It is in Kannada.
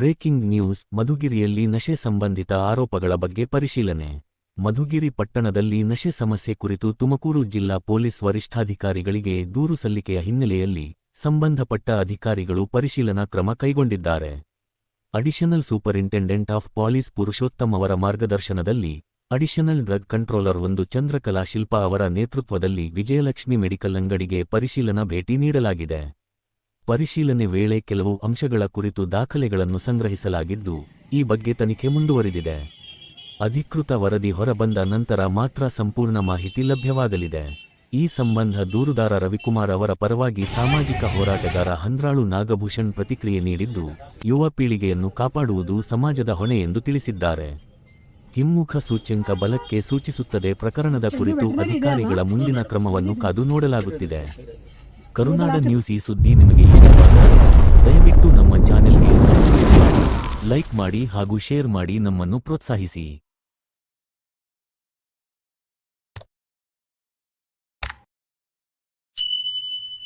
ಬ್ರೇಕಿಂಗ್ ನ್ಯೂಸ್, ಮಧುಗಿರಿಯಲ್ಲಿ ನಶೆ ಸಂಬಂಧಿತ ಆರೋಪಗಳ ಬಗ್ಗೆ ಪರಿಶೀಲನೆ. ಮಧುಗಿರಿ ಪಟ್ಟಣದಲ್ಲಿ ನಶೆ ಸಮಸ್ಯೆ ಕುರಿತು ತುಮಕೂರು ಜಿಲ್ಲಾ ಪೊಲೀಸ್ ವರಿಷ್ಠಾಧಿಕಾರಿಗಳಿಗೆ ದೂರು ಸಲ್ಲಿಕೆಯ ಹಿನ್ನೆಲೆಯಲ್ಲಿ ಸಂಬಂಧಪಟ್ಟ ಅಧಿಕಾರಿಗಳು ಪರಿಶೀಲನಾ ಕ್ರಮ ಕೈಗೊಂಡಿದ್ದಾರೆ. Additional superintendent of police Purushottam ಅವರ ಮಾರ್ಗದರ್ಶನದಲ್ಲಿ ಅಡಿಷನಲ್ ಡ್ರಗ್ ಕಂಟ್ರೋಲರ್ ಒಂದು ಚಂದ್ರಕಲಾ ಶಿಲ್ಪ ಅವರ ನೇತೃತ್ವದಲ್ಲಿ ವಿಜಯಲಕ್ಷ್ಮಿ ಮೆಡಿಕಲ್ ಅಂಗಡಿಗೆ ಪರಿಶೀಲನಾ ಭೇಟಿ ನೀಡಲಾಗಿದೆ. ಪರಿಶೀಲನೆ ವೇಳೆ ಕೆಲವು ಅಂಶಗಳ ಕುರಿತು ದಾಖಲೆಗಳನ್ನು ಸಂಗ್ರಹಿಸಲಾಗಿದ್ದು, ಈ ಬಗ್ಗೆ ತನಿಖೆ ಮುಂದುವರಿದಿದೆ. ಅಧಿಕೃತ ವರದಿ ಹೊರಬಂದ ನಂತರ ಮಾತ್ರ ಸಂಪೂರ್ಣ ಮಾಹಿತಿ ಲಭ್ಯವಾಗಲಿದೆ. ಈ ಸಂಬಂಧ ದೂರುದಾರ ರವಿಕುಮಾರ್ ಅವರ ಪರವಾಗಿ ಸಾಮಾಜಿಕ ಹೋರಾಟಗಾರ ಹಂದ್ರಾಳು ನಾಗಭೂಷಣ್ ಪ್ರತಿಕ್ರಿಯೆ ನೀಡಿದ್ದು, ಯುವ ಪೀಳಿಗೆಯನ್ನು ಕಾಪಾಡುವುದು ಸಮಾಜದ ಹೊಣೆ ಎಂದು ತಿಳಿಸಿದ್ದಾರೆ. ಹಿಮ್ಮುಖ ಸೂಚ್ಯಂಕ ಬಲಕ್ಕೆ ಸೂಚಿಸುತ್ತದೆ ಪ್ರಕರಣದ ಕುರಿತು ಅಧಿಕಾರಿಗಳ ಮುಂದಿನ ಕ್ರಮವನ್ನು ಕಾದು ನೋಡಲಾಗುತ್ತಿದೆ. ಕರುನಾಡ ನ್ಯೂಸ್ ಈ ಸುದ್ದಿ ನಿಮಗೆ ಇಷ್ಟವಾದ ದಯವಿಟ್ಟು ನಮ್ಮ ಚಾನೆಲ್ಗೆ ಸಬ್ಸ್ಕ್ರೈಬ್ ಮಾಡಿ ಲೈಕ್ ಮಾಡಿ ಹಾಗೂ ಶೇರ್ ಮಾಡಿ ನಮ್ಮನ್ನು ಪ್ರೋತ್ಸಾಹಿಸಿ.